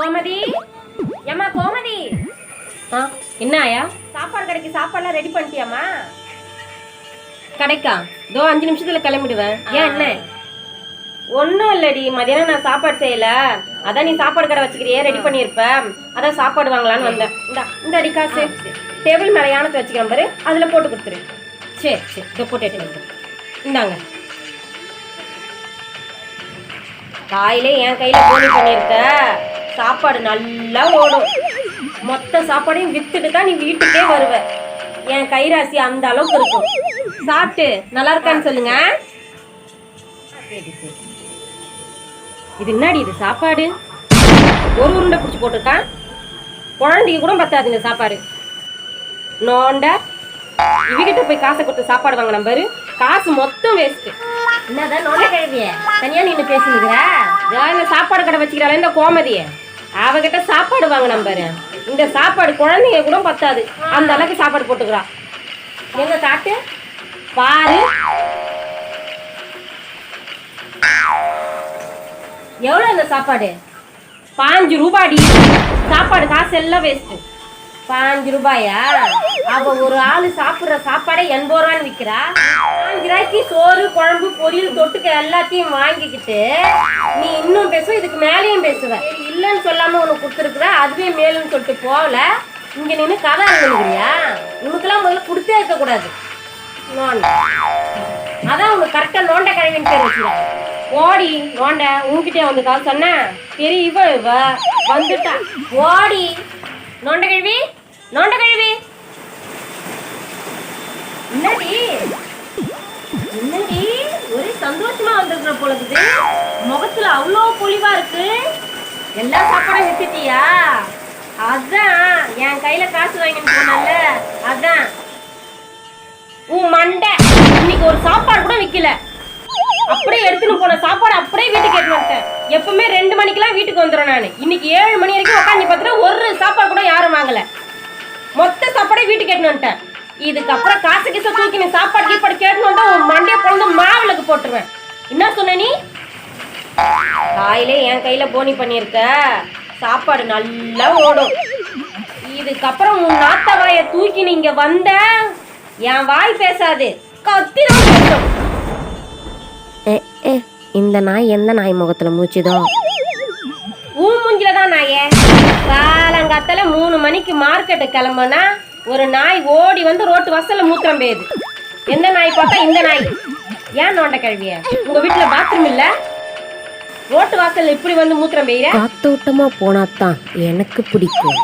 கோமதி. ஏம்மா கோமதி. ஆ என்ன ஆயா? சாப்பாடு கடைக்கு சாப்பாடுலாம் ரெடி பண்ணிட்டியாம்மா? கடைக்கா? இதோ அஞ்சு நிமிஷத்துல கிளம்பிடுவேன். ஏன் என்ன? ஒன்றும் இல்லடி. மதியானம் நான் சாப்பாடு செய்யல. அதான் நீ சாப்பாடு கடை வச்சுக்கிறியே ரெடி பண்ணியிருப்ப. அதான் சாப்பாடு வாங்கலான்னு வந்தேன். இந்தா இந்த அடி காசு. டேபிள் மேலே யானத்தை வச்சுக்கிறேன் பாரு. அதில் போட்டு கொடுத்துரு. சரி சரி. இதோ போட்டு எடுத்து இந்தாங்க. காயிலே என் கையில் போனி பண்ணியிருக்க. சாப்பாடு நல்லா ஓடும். மொத்த சாப்பாடையும் வித்துட்டு தான் நீ வீட்டுக்கே வருவ. என் கைராசி அந்த அளவுக்கு இருக்கும். சாப்பிட்டு நல்லா இருக்கான்னு சொல்லுங்க. இது என்னடி இது சாப்பாடு? ஒரு உருண்டை பிடிச்சி போட்டிருக்கான் குழந்தைக்கு கூட பத்தாதுங்க சாப்பாடு. நோண்ட இவகிட்ட போய் காசை கொடுத்து சாப்பாடு வாங்க பாரு. காசு மொத்தம் வேஸ்ட்டு என்னதான் நோண்ட கழுவிய? தனியா நின்று பேசுனுக்குற? சாப்பாடு கடை வச்சுக்கிறாள் இந்த கோமதிய? அவகிட்ட சாப்பாடு வாங்க பாரு. இந்த சாப்பாடு குழந்தைங்க கூட பத்தாது. அந்த அளவுக்கு சாப்பாடு போட்டுக்கிறா. எங்க காட்டு பாரு. எவ்வளோ இந்த சாப்பாடு? பாஞ்சு ரூபாடி. சாப்பாடு காசு எல்லாம் வேஸ்ட் பாஞ்சு ரூபாயா? அப்போ ஒரு ஆளு சாப்பிடுற சாப்பாடே எண்பது ரூபான்னு விற்கிறா பாஞ்சு சோறு குழம்பு பொரியல் தொட்டுக்க எல்லாத்தையும் வாங்கிக்கிட்டு நீ இன்னும் பேசுவ இதுக்கு மேலேயும் பேசுவ. இல்லைன்னு சொல்லாம உனக்கு கொடுத்துருக்குற அதுவே மேலுன்னு சொல்லிட்டு போகல. இங்க நின்று கதை அழுகுறியா உனக்குலாம் முதல்ல கொடுத்தே இருக்க கூடாது நோண்ட. அதான் உனக்கு கரெக்டா நோண்ட கிழவின்னு பேர் ஓடி நோண்ட உன்கிட்டே வந்து காசு சொன்னேன். பெரிய இவ இவ வந்துட்டா. ஓடி. நோண்ட கழுவி நோண்ட கழுவி. என்னடி? சந்தோஷமா வந்திருக்கிற போல இருக்குது முகத்துல அவ்வளோ பொலிவா இருக்கு. எல்லா சாப்பாடும் வித்துட்டியா அதான் என் கையில காசு வாங்கிட்டு போனல அதான். உன் மண்டை. இன்னைக்கு ஒரு சாப்பாடு கூட விக்கல. அப்படியே எடுத்துன்னு போன சாப்பாடு அப்படியே வீட்டுக்கு எடுத்து வந்துட்டேன். எப்பவுமே ரெண்டு மணிக்கெல்லாம் வீட்டுக்கு வந்துடும் நான். இன்னைக்கு ஏழு மணி வரைக்கும் உட்காந்து பார்த்துட்டு ஒரு சாப்பாடு கூட யாரும் வாங்கல. மொத்த சாப்பாடே வீட்டுக்கு எடுத்து வந்துட்டேன். இதுக்கப்புறம் காசு கிசை தூக்கி நீ சாப்பாடு கீப்பாடு கேட்டு வந்தா உன் போட்டுருவேன். என்ன சொன்ன நீ? காயிலே என் கையில போனி பண்ணியிருக்க. சாப்பாடு நல்லா ஓடும். இதுக்கப்புறம் உன் நாத்த வாயை தூக்கி நீங்க வந்த என் வாய் பேசாது. கத்தி பேசும். இந்த நாய் எந்த நாய் முகத்துல மூச்சுதோ? உன் மூஞ்சில தான் நாயே. காலங்காத்தால மூணு மணிக்கு மார்க்கெட்டு கிளம்புனா ஒரு நாய் ஓடி வந்து ரோட்டு வாசல்ல மூத்திரம் பெய்யுது. எந்த நாய் பார்த்தா இந்த நாய். ஏன் நோண்ட கழுவிய? உங்க வீட்டுல பாத்ரூம் இல்ல? ரோட்டு வாசல்ல இப்படி வந்து மூத்திரம் பெய்யுற? காத்தோட்டமா போனாதான் எனக்கு பிடிக்கும்.